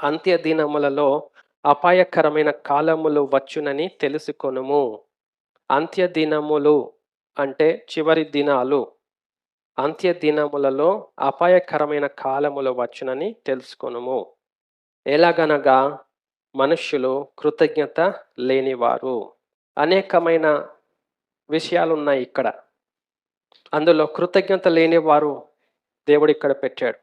అంత్య దినములలో అపాయకరమైన కాలములు వచ్చునని తెలుసుకొనుము. అంత్య దినములు అంటే చివరి దినాలు. అంత్య దినములలో అపాయకరమైన కాలములు వచ్చునని తెలుసుకొనుము. ఎలాగనగా మనుష్యులు కృతజ్ఞత లేనివారు. అనేకమైన విషయాలు ఉన్నాయి ఇక్కడ. అందులో కృతజ్ఞత లేనివారు దేవుడు ఇక్కడ పెట్టాడు.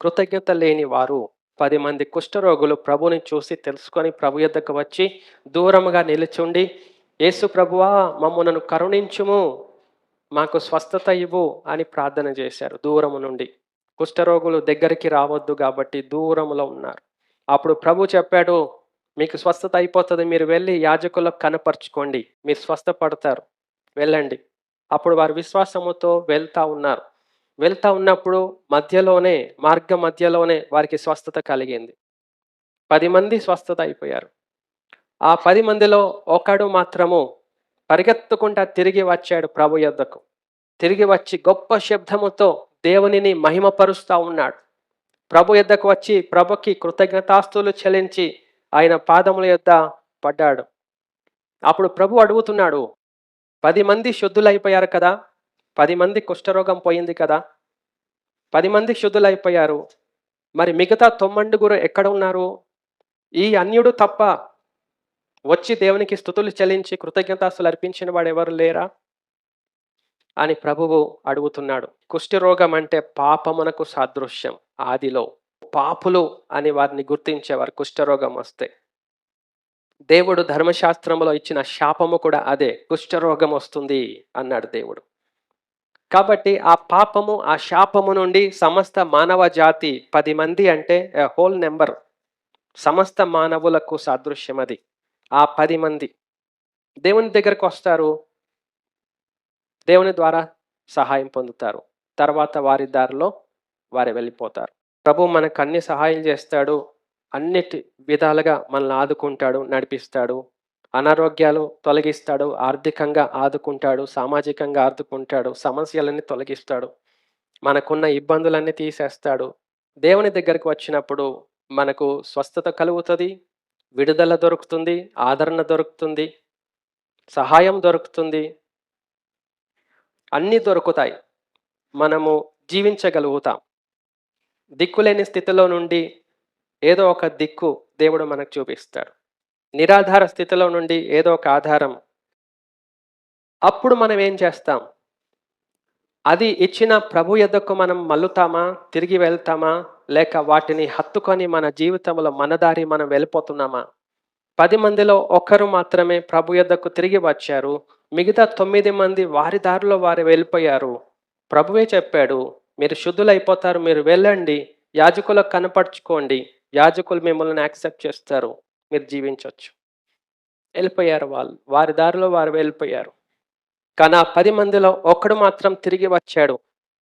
కృతజ్ఞత లేని వారు పది మంది కుష్ఠరోగులు ప్రభుని చూసి తెలుసుకొని ప్రభు యొద్దకు వచ్చి దూరముగా నిలుచుండి యేసు ప్రభువా మమ్మలను కరుణించుము మాకు స్వస్థత ఇవ్వు అని ప్రార్థన చేశారు దూరము నుండి. కుష్ఠరోగులు దగ్గరికి రావద్దు కాబట్టి దూరములో ఉన్నారు. అప్పుడు ప్రభు చెప్పాడు మీకు స్వస్థత అయిపోతుంది మీరు వెళ్ళి యాజకులకు కనపరుచుకోండి మీరు స్వస్థపడతారు వెళ్ళండి. అప్పుడు వారు విశ్వాసముతో వెళ్తా ఉన్నారు. వెళ్తా ఉన్నప్పుడు మధ్యలోనే మార్గ మధ్యలోనే వారికి స్వస్థత కలిగింది. పది మంది స్వస్థత అయిపోయారు. ఆ పది మందిలో ఒకడు మాత్రము పరిగెత్తుకుంటా తిరిగి వచ్చాడు ప్రభు యొద్దకు. తిరిగి వచ్చి గొప్ప శబ్దముతో దేవునిని మహిమపరుస్తూ ఉన్నాడు. ప్రభు యొద్దకు వచ్చి ప్రభుకి కృతజ్ఞతాస్తులు చెల్లించి ఆయన పాదముల యొద్ద పడ్డాడు. అప్పుడు ప్రభు అడుగుతున్నాడు పది మంది శుద్ధులైపోయారు కదా పది మంది కుష్ఠరోగం పోయింది కదా. పది మంది శుద్ధులైపోయారు. మరి మిగతా తొమ్మండుగురు ఎక్కడ ఉన్నారు? ఈ అన్యుడు తప్ప వచ్చి దేవునికి స్థుతులు చెల్లించి కృతజ్ఞతాస్తులు అర్పించిన వాడు ఎవరు లేరా? అని ప్రభువు అడుగుతున్నాడు. కుష్ఠరోగం అంటే పాపమునకు సాదృశ్యం ఆదిలో. పాపులు అని వారిని గుర్తించేవారు కుష్ఠరోగం వస్తే. దేవుడు ధర్మశాస్త్రంలో ఇచ్చిన శాపము కూడా అదే కుష్ఠరోగం వస్తుంది అన్నాడు దేవుడు. కాబట్టి ఆ పాపము ఆ శాపము నుండి సమస్త మానవ జాతి పది మంది అంటే హోల్ నెంబర్ సమస్త మానవులకు సాదృశ్యం అది. ఆ పది మంది. దేవుని దగ్గరకు వస్తారు. దేవుని ద్వారా సహాయం పొందుతారు. తర్వాత వారి దారిలో వారు వెళ్ళిపోతారు. ప్రభు మనకు అన్ని సహాయం చేస్తాడు. అన్నిటి విధాలుగా మనల్ని ఆదుకుంటాడు నడిపిస్తాడు. అనారోగ్యాలు తొలగిస్తాడు ఆర్థికంగా ఆదుకుంటాడు సామాజికంగా ఆదుకుంటాడు సమస్యలన్నీ తొలగిస్తాడు మనకున్న ఇబ్బందులన్నీ తీసేస్తాడు. దేవుని దగ్గరకు వచ్చినప్పుడు మనకు స్వస్థత కలుగుతుంది విడుదల దొరుకుతుంది ఆదరణ దొరుకుతుంది సహాయం దొరుకుతుంది. అన్నీ దొరుకుతాయి. మనము జీవించగలుగుతాం. దిక్కులేని స్థితిలో నుండి ఏదో ఒక దిక్కు దేవుడు మనకు చూపిస్తాడు. నిరాధార స్థితిలో నుండి ఏదో ఒక ఆధారం. అప్పుడు మనం ఏం చేస్తాం? అది ఇచ్చిన ప్రభు ఎద్దకు మనం మల్లుతామా తిరిగి వెళ్తామా? లేక వాటిని హత్తుకొని మన జీవితంలో మనదారి మనం వెళ్ళిపోతున్నామా? పది మందిలో ఒకరు మాత్రమే ప్రభు యొద్దకు తిరిగి వచ్చారు. మిగతా తొమ్మిది మంది వారి దారిలో వారు వెళ్ళిపోయారు. ప్రభువే చెప్పాడు మీరు శుద్ధులైపోతారు మీరు వెళ్ళండి. యాజకులకు కనపరుచుకోండి. యాజకులు మిమ్మల్ని యాక్సెప్ట్ చేస్తారు. మీరు జీవించవచ్చు వెళ్ళిపోయారు వాళ్ళు. వారి దారిలో వారు వెళ్ళిపోయారు. కానీ ఆ పది మందిలో ఒకడు మాత్రం తిరిగి వచ్చాడు.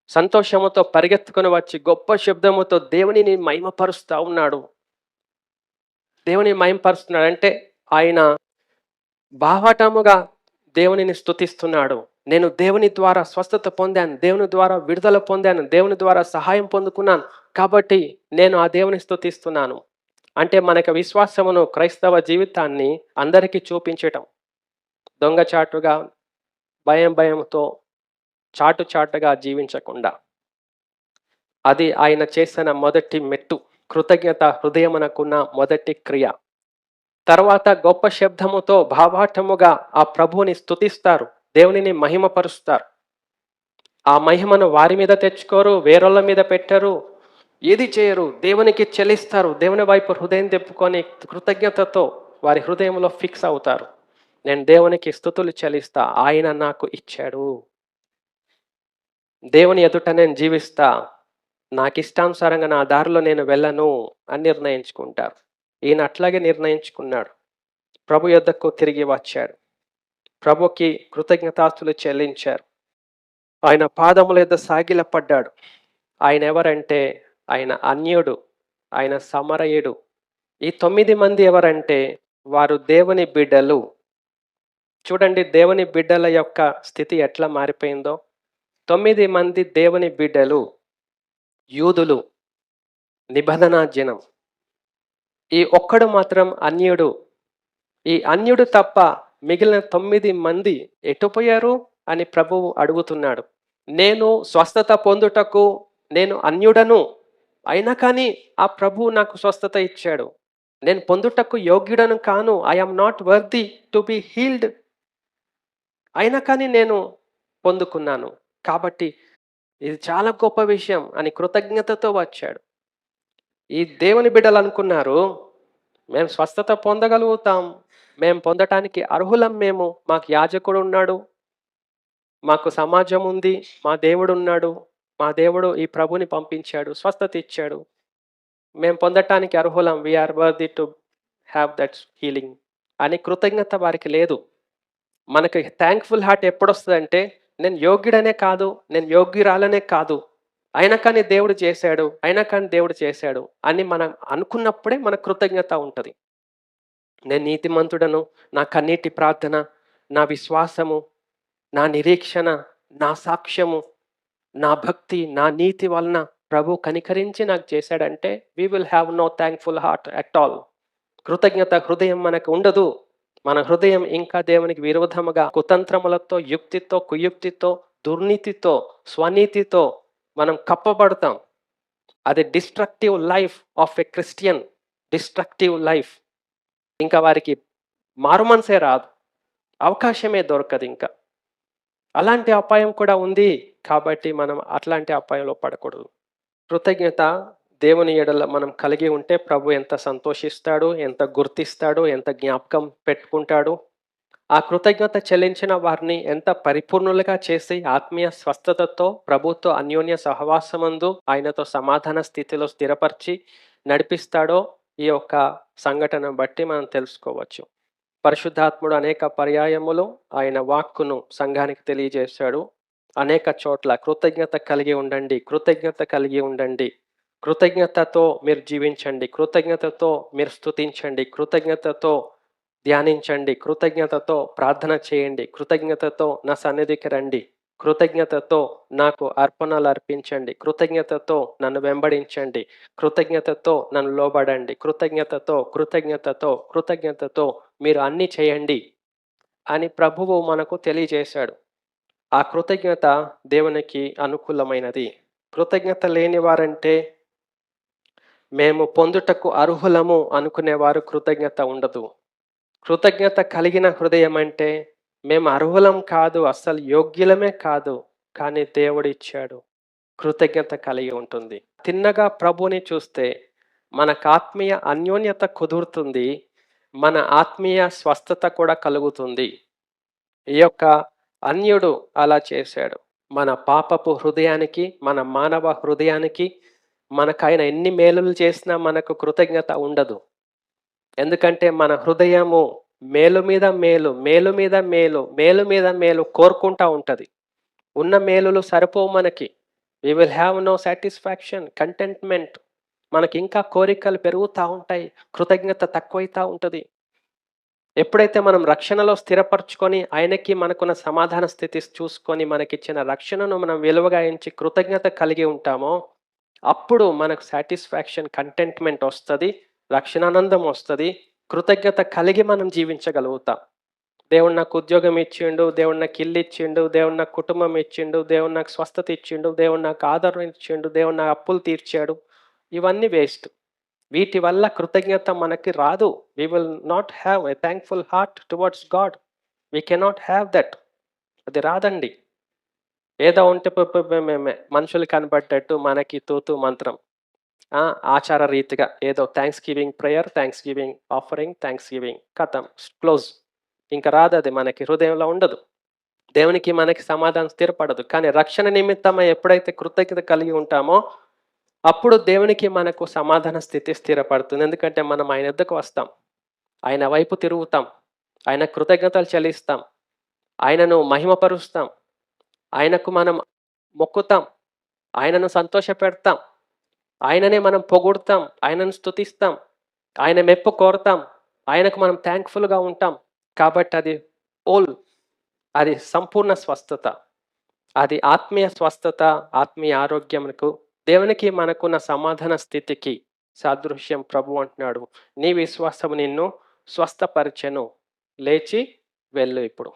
సంతోషముతో పరిగెత్తుకుని వచ్చి గొప్ప శబ్దముతో దేవునిని మహిమపరుస్తూ ఉన్నాడు. దేవుని మహిమపరుస్తున్నాడు. అంటే ఆయన బాహటముగా దేవునిని స్థుతిస్తున్నాడు నేను దేవుని ద్వారా స్వస్థత పొందాను. దేవుని ద్వారా విడుదల పొందాను. దేవుని ద్వారా సహాయం పొందుకున్నాను. కాబట్టి నేను ఆ దేవుని స్థుతిస్తున్నాను అంటే మనకు విశ్వాసమును క్రైస్తవ జీవితాన్ని అందరికీ చూపించటం. దొంగచాటుగా భయం భయంతో చాటు చాటుగా జీవించకుండా. అది ఆయన చేసిన మొదటి మెట్టు. కృతజ్ఞత హృదయమునకున్న మొదటి క్రియ. తర్వాత గొప్ప శబ్దముతో భావాటముగా ఆ ప్రభువుని స్తుతిస్తారు. దేవునిని మహిమపరుస్తారు. ఆ మహిమను వారి మీద తెచ్చుకోరు వేరొళ్ళ మీద పెట్టరు ఏది చేయరు? దేవునికి చెల్లిస్తారు దేవుని వైపు హృదయం తెప్పుకొని కృతజ్ఞతతో వారి హృదయంలో ఫిక్స్ అవుతారు. నేను దేవునికి స్థుతులు చెల్లిస్తా ఆయన నాకు ఇచ్చాడు. దేవుని ఎదుట నేను జీవిస్తా. నాకు ఇష్టానుసారంగా నా దారిలో నేను వెళ్ళను అని నిర్ణయించుకుంటారు. ఈయన అట్లాగే నిర్ణయించుకున్నాడు. ప్రభు యొద్దకు తిరిగి వచ్చాడు. ప్రభుకి కృతజ్ఞతాస్తులు చెల్లించారు. ఆయన పాదముల యొద్ద సాగిలపడ్డాడు. ఆయన ఎవరంటే ఆయన అన్యుడు ఆయన సమరయుడు. ఈ తొమ్మిది మంది ఎవరంటే వారు దేవుని బిడ్డలు. చూడండి దేవుని బిడ్డల యొక్క స్థితి ఎట్లా మారిపోయిందో. తొమ్మిది మంది దేవుని బిడ్డలు యూదులు నిబంధన జనం. ఈ ఒక్కడు మాత్రం అన్యుడు. ఈ అన్యుడు తప్ప మిగిలిన తొమ్మిది మంది ఎటుపోయారు అని ప్రభువు అడుగుతున్నాడు. నేను స్వస్థత పొందుటకు నేను అన్యుడను. అయినా కానీ ఆ ప్రభువు నాకు స్వస్థత ఇచ్చాడు. నేను పొందుటకు యోగ్యుడను కాను. I not worthy to be healed అయినా కానీ నేను పొందుకున్నాను. కాబట్టి ఇది చాలా గొప్ప విషయం అని కృతజ్ఞతతో వచ్చాడు. ఈ దేవుని బిడ్డలు అనుకున్నారు మేము స్వస్థత పొందగలుగుతాం. మేము పొందటానికి అర్హులం మేము. మాకు యాజకుడు ఉన్నాడు. మాకు సమాజం ఉంది. మా దేవుడు ఉన్నాడు. మా దేవుడు ఈ ప్రభుని పంపించాడు స్వస్థత ఇచ్చాడు. మేము పొందటానికి అర్హులం. We are worthy to have that healing అని కృతజ్ఞత వారికి లేదు. మనకి థ్యాంక్ఫుల్ హార్ట్ ఎప్పుడొస్తుందంటే నేను యోగ్యుడనే కాదు నేను యోగ్యురాలనే కాదు. అయినా కానీ దేవుడు చేశాడు అయినా కానీ దేవుడు చేశాడు అని మనం అనుకున్నప్పుడే మన కృతజ్ఞత ఉంటుంది. నేను నీతిమంతుడను నా కన్నీటి ప్రార్థన నా విశ్వాసము నా నిరీక్షణ నా సాక్ష్యము నా భక్తి నా నీతి వలన ప్రభు కనికరించి నాకు చేశాడంటే we will have no thankful heart at all కృతజ్ఞత హృదయం మనకు ఉండదు. మన హృదయం ఇంకా దేవునికి విరోధముగా కుతంత్రములతో యుక్తితో కుయుక్తితో దుర్నీతితో స్వనీతితో మనం కప్పబడతాం. అది destructive life of a Christian destructive life ఇంకా వారికి మారుమనసే రాదు. అవకాశమే దొరకదు ఇంకా. అలాంటి అపాయం కూడా ఉంది కాబట్టి మనం అట్లాంటి అపాయంలో పడకూడదు. కృతజ్ఞత దేవుని ఎడల మనం కలిగి ఉంటే ప్రభు ఎంత సంతోషిస్తాడు ఎంత గుర్తిస్తాడు ఎంత జ్ఞాపకం పెట్టుకుంటాడు. ఆ కృతజ్ఞత చెల్లించిన వారిని ఎంత పరిపూర్ణులుగా చేసి ఆత్మీయ స్వస్థతతో ప్రభుత్వ అన్యోన్య సహవాసమందు ఆయనతో సమాధాన స్థితిలో స్థిరపరిచి నడిపిస్తాడో ఈ యొక్క సంఘటన బట్టి మనం తెలుసుకోవచ్చు. పరిశుద్ధాత్ముడు అనేక పర్యాయములు ఆయన వాక్కును సంఘానికి తెలియజేశాడు. అనేక చోట్ల కృతజ్ఞత కలిగి ఉండండి కృతజ్ఞత కలిగి ఉండండి. కృతజ్ఞతతో మీరు జీవించండి కృతజ్ఞతతో మీరు స్థుతించండి కృతజ్ఞతతో ధ్యానించండి కృతజ్ఞతతో ప్రార్థన చేయండి కృతజ్ఞతతో నా సన్నిధికి రండి కృతజ్ఞతతో నాకు అర్పణలు అర్పించండి కృతజ్ఞతతో నన్ను వెంబడించండి కృతజ్ఞతతో నన్ను లోబడండి కృతజ్ఞతతో కృతజ్ఞతతో కృతజ్ఞతతో మీరు అన్నీ చేయండి అని ప్రభువు మనకు తెలియజేశాడు. ఆ కృతజ్ఞత దేవునికి అనుకూలమైనది. కృతజ్ఞత లేని వారంటే మేము పొందుటకు అర్హులము అనుకునేవారు కృతజ్ఞత ఉండదు. కృతజ్ఞత కలిగిన హృదయం అంటే మేము అర్హులం కాదు అస్సలు యోగ్యులమే కాదు కానీ దేవుడు ఇచ్చాడు కృతజ్ఞత కలిగి ఉంటుంది. తిన్నగా ప్రభుని చూస్తే మనకు ఆత్మీయ అన్యోన్యత కుదురుతుంది మన ఆత్మీయ స్వస్థత కూడా కలుగుతుంది. ఈ యొక్క అన్యుడు అలా చేశాడు. మన పాపపు హృదయానికి మన మానవ హృదయానికి మనకైన ఎన్ని మేలులు చేసినా మనకు కృతజ్ఞత ఉండదు. ఎందుకంటే మన హృదయము మేలు మీద మేలు మేలు మీద మేలు మేలు మీద మేలు కోరుకుంటా ఉంటుంది. ఉన్న మేలులు సరిపోవు మనకి. We will have no satisfaction contentment మనకి ఇంకా కోరికలు పెరుగుతూ ఉంటాయి కృతజ్ఞత తక్కువైతా ఉంటుంది. ఎప్పుడైతే మనం రక్షణలో స్థిరపరచుకొని ఆయనకి మనకున్న సమాధాన స్థితి చూసుకొని మనకిచ్చిన రక్షణను మనం విలువగా ఎంచి కృతజ్ఞత కలిగి ఉంటామో అప్పుడు మనకు సాటిస్ఫాక్షన్ కంటెంట్మెంట్ వస్తుంది రక్షణానందం వస్తుంది కృతజ్ఞత కలిగి మనం జీవించగలుగుతాం. దేవుడు నాకు ఉద్యోగం ఇచ్చిండు దేవుడు నాకు ఇల్లు ఇచ్చిండు దేవుడు నాకు కుటుంబం ఇచ్చిండు దేవుడు నాకు స్వస్థత ఇచ్చిండు దేవుడు నాకు ఆదరణ ఇచ్చిండు దేవుడు నాకు అప్పులు తీర్చాడు ఇవన్నీ వేస్ట్. వీటి వల్ల కృతజ్ఞత మనకి రాదు. We will not have a thankful heart towards God we cannot have that అది రాదండి. ఏదో ఉంటే మేమే మనుషులు కనబడ్డట్టు మనకి తూతు మంత్రం. ఆచార రీతిగా ఏదో thanks giving prayer thanks giving offering thanks giving కథం. క్లోజ్ ఇంకా రాదు అది మనకి. హృదయంలో ఉండదు. దేవునికి మనకి సమాధానం స్థిరపడదు. కానీ రక్షణ నిమిత్తమై ఎప్పుడైతే కృతజ్ఞత కలిగి ఉంటామో అప్పుడు దేవునికి మనకు సమాధాన స్థితి స్థిరపడుతుంది. ఎందుకంటే మనం ఆయన ఎద్దకు వస్తాం. ఆయన వైపు తిరుగుతాం. ఆయన కృతజ్ఞతలు చెల్లిస్తాం. ఆయనను మహిమపరుస్తాం. ఆయనకు మనం మొక్కుతాం. ఆయనను సంతోషపెడతాం. ఆయననే మనం పొగుడతాం. ఆయనను స్తుతిస్తాం. ఆయన మెప్పు కోరతాం. ఆయనకు మనం థ్యాంక్ఫుల్గా ఉంటాం. కాబట్టి అది ఓల్ అది సంపూర్ణ స్వస్థత. అది ఆత్మీయ స్వస్థత ఆత్మీయ ఆరోగ్యంకు దేవునికి మనకున్న సమాధాన స్థితికి సాదృశ్యం ప్రభు అంటున్నాడు. నీ విశ్వాసము నిన్ను స్వస్థపరిచెను. లేచి వెళ్ళు ఇప్పుడు.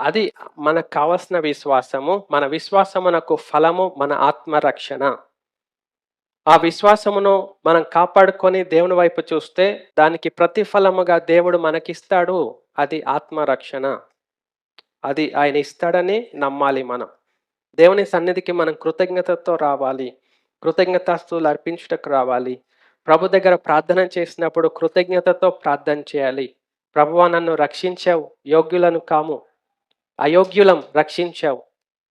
అది మనకు కావలసిన విశ్వాసము. మన విశ్వాసమునకు ఫలము మన ఆత్మరక్షణ. ఆ విశ్వాసమును మనం కాపాడుకొని దేవుని వైపు చూస్తే దానికి ప్రతిఫలముగా దేవుడు మనకిస్తాడు. అది ఆత్మరక్షణ. అది ఆయన ఇస్తాడని నమ్మాలి మనం. దేవుని సన్నిధికి మనం కృతజ్ఞతతో రావాలి. కృతజ్ఞతాస్తులు అర్పించుటకు రావాలి. ప్రభు దగ్గర ప్రార్థన చేసినప్పుడు కృతజ్ఞతతో ప్రార్థన చేయాలి. ప్రభువా నన్ను రక్షించావు యోగ్యులను కాము. అయోగ్యులం రక్షించావు.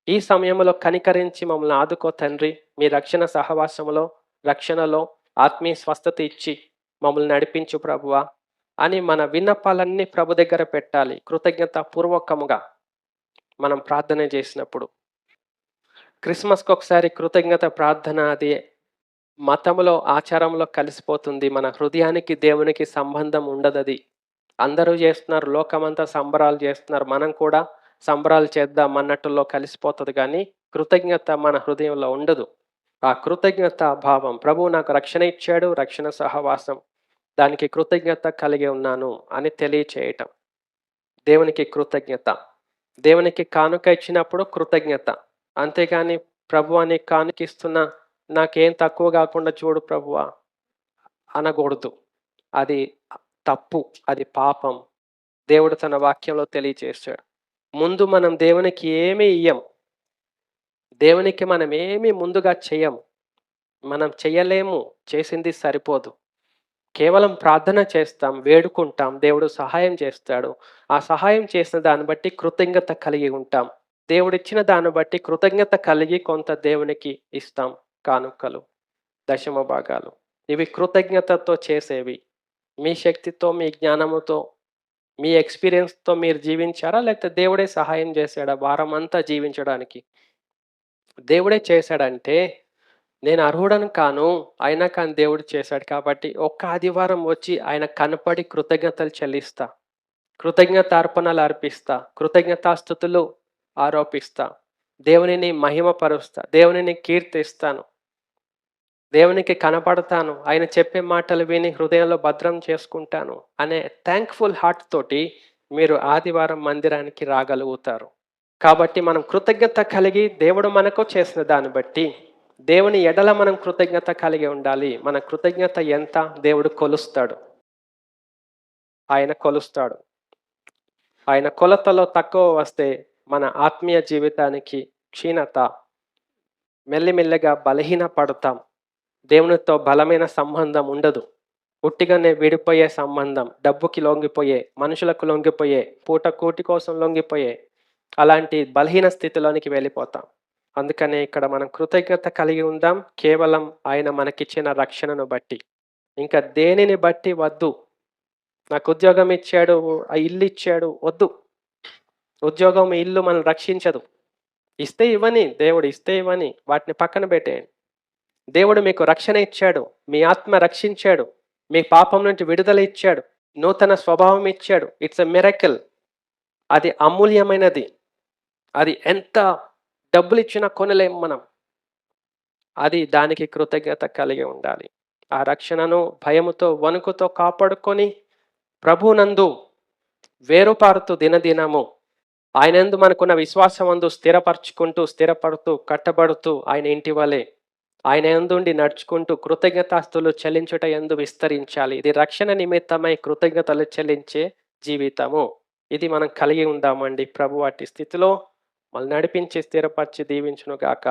ఈ సమయంలో కనికరించి మమ్మల్ని ఆదుకో తండ్రి. మీ రక్షణ సహవాసములో రక్షణలో ఆత్మీయ స్వస్థత ఇచ్చి మమ్మల్ని నడిపించు ప్రభువా అని మన విన్నపాలన్నీ ప్రభు దగ్గర పెట్టాలి. కృతజ్ఞత పూర్వకముగా మనం ప్రార్థన చేసినప్పుడు. క్రిస్మస్కి ఒకసారి కృతజ్ఞత ప్రార్థన అది మతంలో ఆచారంలో కలిసిపోతుంది. మన హృదయానికి దేవునికి సంబంధం ఉండదు అది అందరూ చేస్తున్నారు లోకమంతా సంబరాలు చేస్తున్నారు. మనం కూడా సంబరాలు చేద్దాం అన్నట్టులో కలిసిపోతుంది కానీ కృతజ్ఞత మన హృదయంలో ఉండదు. ఆ కృతజ్ఞత భావం ప్రభు నాకు రక్షణ ఇచ్చాడు రక్షణ సహవాసం. దానికి కృతజ్ఞత కలిగి ఉన్నాను అని తెలియచేయటం. దేవునికి కృతజ్ఞత. దేవునికి కానుక ఇచ్చినప్పుడు కృతజ్ఞత. అంతేకాని ప్రభు అని కానుకిస్తున్నా నాకేం తక్కువ కాకుండా చూడు ప్రభువా అనకూడదు. అది తప్పు అది పాపం. దేవుడు తన వాక్యంలో తెలియచేశాడు. ముందు మనం దేవునికి ఏమీ ఇయ్యం? దేవునికి మనం ఏమీ ముందుగా చేయము మనం చెయ్యలేము చేసింది సరిపోదు. కేవలం ప్రార్థన చేస్తాం వేడుకుంటాం దేవుడు సహాయం చేస్తాడు. ఆ సహాయం చేసిన దాన్ని బట్టి కృతజ్ఞత కలిగి ఉంటాం. దేవుడిచ్చిన దాన్ని బట్టి కృతజ్ఞత కలిగి కొంత దేవునికి ఇస్తాం కానుకలు. దశమ భాగాలు. ఇవి కృతజ్ఞతతో చేసేవి. మీ శక్తితో మీ జ్ఞానముతో మీ ఎక్స్పీరియన్స్తో మీరు జీవించారా? లేకపోతే దేవుడే సహాయం చేశాడా వారం అంతా జీవించడానికి? దేవుడే చేశాడంటే నేను అర్హుడను కాను అయినా కానీ దేవుడు చేశాడు కాబట్టి ఒక్క ఆదివారం వచ్చి ఆయన కనపడి కృతజ్ఞతలు చెల్లిస్తా. కృతజ్ఞత అర్పణలు అర్పిస్తా. కృతజ్ఞతాస్థుతులు ఆరోపిస్తా. దేవునిని మహిమపరుస్తా. దేవునిని కీర్తిస్తాను. దేవునికి కనపడతాను. ఆయన చెప్పే మాటలు విని హృదయంలో భద్రం చేసుకుంటాను అనే థ్యాంక్ఫుల్ హార్ట్ తోటి మీరు ఆదివారం మందిరానికి రాగలుగుతారు. కాబట్టి మనం కృతజ్ఞత కలిగి దేవుడు మనకు చేసిన దాన్ని బట్టి దేవుని ఎడల మనం కృతజ్ఞత కలిగి ఉండాలి. మన కృతజ్ఞత ఎంత దేవుడు కొలుస్తాడు. ఆయన కొలుస్తాడు. ఆయన కొలతలో తక్కువ వస్తే మన ఆత్మీయ జీవితానికి క్షీణత మెల్లిమెల్లగా బలహీన పడతాం దేవునితో బలమైన సంబంధం ఉండదు. ఉట్టిగానే విడిపోయే సంబంధం డబ్బుకి లొంగిపోయే మనుషులకు లొంగిపోయే పూట కూటి కోసం లొంగిపోయే అలాంటి బలహీన స్థితిలోనికి వెళ్ళిపోతాం. అందుకనే ఇక్కడ మనం కృతజ్ఞత కలిగి ఉందాం. కేవలం ఆయన మనకిచ్చిన రక్షణను బట్టి. ఇంకా దేనిని బట్టి వద్దు? నాకు ఉద్యోగం ఇచ్చాడు ఆ ఇల్లు ఇచ్చాడు వద్దు. ఉద్యోగం ఇల్లు మనం రక్షించదు. ఇస్తే ఇవ్వని దేవుడు ఇస్తే ఇవ్వని వాటిని పక్కన పెట్టేయండి. దేవుడు మీకు రక్షణ ఇచ్చాడు మీ ఆత్మ రక్షించాడు మీ పాపం నుండి విడుదల ఇచ్చాడు నూతన స్వభావం ఇచ్చాడు. It's a miracle. అది అమూల్యమైనది. అది ఎంత డబ్బులు ఇచ్చినా కొనలేం మనం. అది దానికి కృతజ్ఞత కలిగి ఉండాలి. ఆ రక్షణను భయముతో వణుకుతో కాపాడుకొని ప్రభునందు వేరుపారుతూ దినదినము ఆయనందు మనకున్న విశ్వాసమందు స్థిరపరచుకుంటూ స్థిరపడుతూ కట్టబడుతూ ఆయన ఇంటి వలె ఆయన ఎందుండి నడుచుకుంటూ కృతజ్ఞతాస్తులు చెల్లించుట ఎందు విస్తరించాలి. ఇది రక్షణ నిమిత్తమై కృతజ్ఞతలు చెల్లించే జీవితము. ఇది మనం కలిగి ఉందామండి. ప్రభు వాటి స్థితిలో మళ్ళీ నడిపించి స్థిరపరిచి దీవించును గాక